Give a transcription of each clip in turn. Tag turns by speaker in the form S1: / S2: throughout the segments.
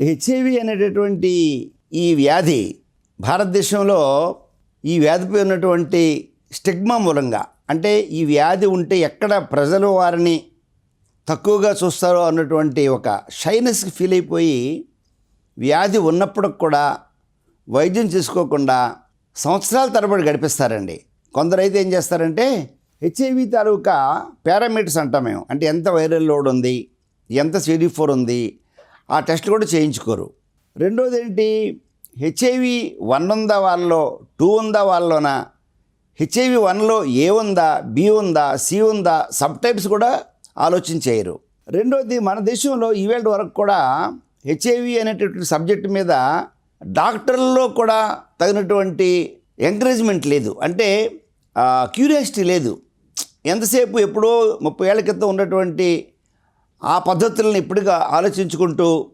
S1: HIV అనేటటువంటి ఈ వ్యాధి భారతదేశంలో ఈ వ్యాధిపై ఉన్నటువంటి స్టిగ్మా మూలంగా అంటే ఈ వ్యాధి ఉంటే ఎక్కడ ప్రజలు వారిని తక్కువగా చూస్తారో అన్నటువంటి ఒక షైనెస్కి ఫీల్ అయిపోయి వ్యాధి ఉన్నప్పుడు కూడా వైద్యం చేసుకోకుండా సంవత్సరాల తరబడి గడిపిస్తారండి. కొందరైతే ఏం చేస్తారంటే హెచ్ఐవి తాలూకా పారామీటర్స్ అంటాం మేము. అంటే ఎంత వైరల్ లోడ్ ఉంది ఎంత సిడి ఫోర్ ఉంది ఆ టెస్ట్ కూడా చేయించుకోరు. రెండోది ఏంటి హెచ్ఐవి వన్ ఉందా వాళ్ళలో టూ ఉందా వాళ్ళలోనా? హెచ్ఐవి వన్లో ఏ ఉందా బి ఉందా సి ఉందా? సబ్ టైప్స్ కూడా ఆలోచన చేయరు. రెండోది మన దేశంలో ఈవేళ వరకు కూడా హెచ్ఐవి అనేటటువంటి సబ్జెక్ట్ మీద డాక్టర్లలో కూడా తగినటువంటి ఎంకరేజ్మెంట్ లేదు. అంటే క్యూరియాసిటీ లేదు. ఎంతసేపు ఎప్పుడో ముప్పై ఏళ్ళ క్రితం ఉన్నటువంటి ఆ పద్ధతులను ఇప్పటిగా ఆలోచించుకుంటూ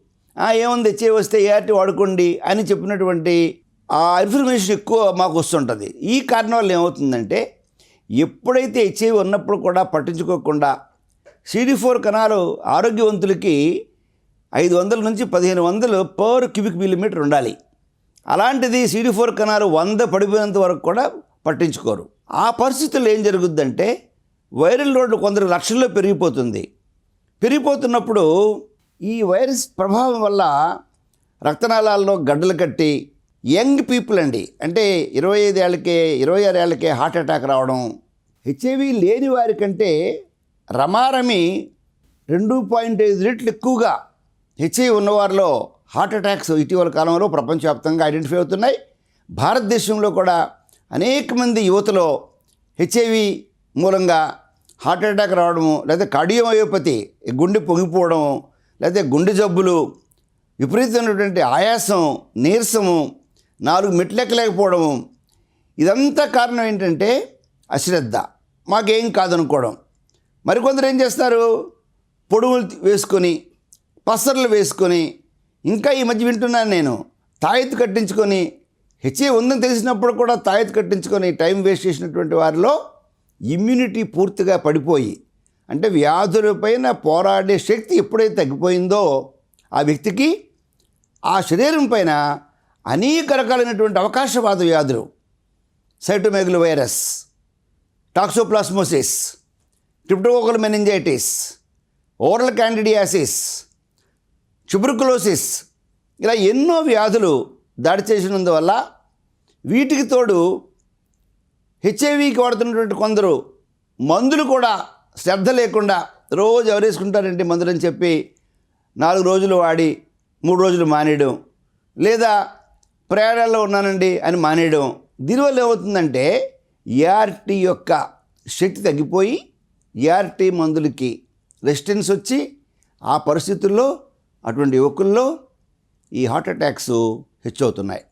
S1: ఏముంది హెచ్ఐవి వస్తే ఏఆర్టీ వాడుకోండి అని చెప్పినటువంటి ఆ ఇన్ఫర్మేషన్ ఎక్కువ మాకు వస్తుంటుంది. ఈ కారణం వల్ల ఏమవుతుందంటే ఎప్పుడైతే హెచ్ఐవి ఉన్నప్పుడు కూడా పట్టించుకోకుండా సిడి ఫోర్ కణాలు ఆరోగ్యవంతులకి ఐదు వందల నుంచి పదిహేను వందలు పర్ క్యూబిక్ మిల్లీమీటర్ ఉండాలి. అలాంటిది సిడి ఫోర్ కణాలు వంద పడిపోయినంత వరకు కూడా పట్టించుకోరు. ఆ పరిస్థితుల్లో ఏం జరుగుద్దంటే వైరల్ లోడ్ కొందరు లక్షల్లో పెరిగిపోతుంది. పెరిగిపోతున్నప్పుడు ఈ వైరస్ ప్రభావం వల్ల రక్తనాళాల్లో గడ్డలు కట్టి యంగ్ పీపుల్ అండి. అంటే ఇరవై ఐదు ఏళ్ళకే ఇరవై ఆరు ఏళ్ళకే హార్ట్ అటాక్ రావడం హెచ్ఐవి లేని వారికంటే రమారమి రెండు పాయింట్ ఐదు రెట్లు ఎక్కువగా హెచ్ఐవి ఉన్నవారిలో హార్ట్ అటాక్స్ ఇటీవల కాలంలో ప్రపంచవ్యాప్తంగా ఐడెంటిఫై అవుతున్నాయి. భారతదేశంలో కూడా అనేక మంది యువతలో హెచ్ఐవి మూలంగా హార్ట్ అటాక్ రావడము లేదా కార్డియోమయోపతి గుండె పొగిపోవడం లేదా గుండె జబ్బులు విపరీతమైనటువంటి ఆయాసం నీరసము నాలుగు మెట్లెక్కలేకపోవడము ఇదంతా కారణం ఏంటంటే అశ్రద్ధ. మాకేం కాదనుకోవడం. మరికొందరు ఏం చేస్తారు? పొడుగులు వేసుకొని పసర్లు వేసుకొని ఇంకా ఈ మధ్య వింటున్నాను నేను. తాయెత్తు కట్టించుకొని హెచ్ఏ ఉందని తెలిసినప్పుడు కూడా తాయెత్తు కట్టించుకొని టైం వేస్ట్ చేసినటువంటి వారిలో ఇమ్యూనిటీ పూర్తిగా పడిపోయి అంటే వ్యాధులపైన పోరాడే శక్తి ఎప్పుడైతే తగ్గిపోయిందో ఆ వ్యక్తికి ఆ శరీరం పైన అనేక రకాలైనటువంటి అవకాశవాద వ్యాధులు cytomegalo virus toxoplasmosis cryptococcal meningitis oral candidiasis tuberculosis ఇలా ఎన్నో వ్యాధులు దాడి చేసినందువల్ల వీటికి తోడు హెచ్ఐవికి వాడుతున్నటువంటి కొందరు మందులు కూడా శ్రద్ధ లేకుండా రోజు ఎవరేసుకుంటారంటే మందులని చెప్పి నాలుగు రోజులు వాడి మూడు రోజులు మానేయడం లేదా ప్రయాణాల్లో ఉన్నానండి అని మానేయడం. దీనివల్ల ఏమవుతుందంటే ఏఆర్టీ యొక్క శక్తి తగ్గిపోయి ఏఆర్టీ మందులకి రెసిస్టెన్స్ వచ్చి ఆ పరిస్థితుల్లో అటువంటి యువకుల్లో ఈ హార్ట్ అటాక్స్ హెచ్చు అవుతున్నాయి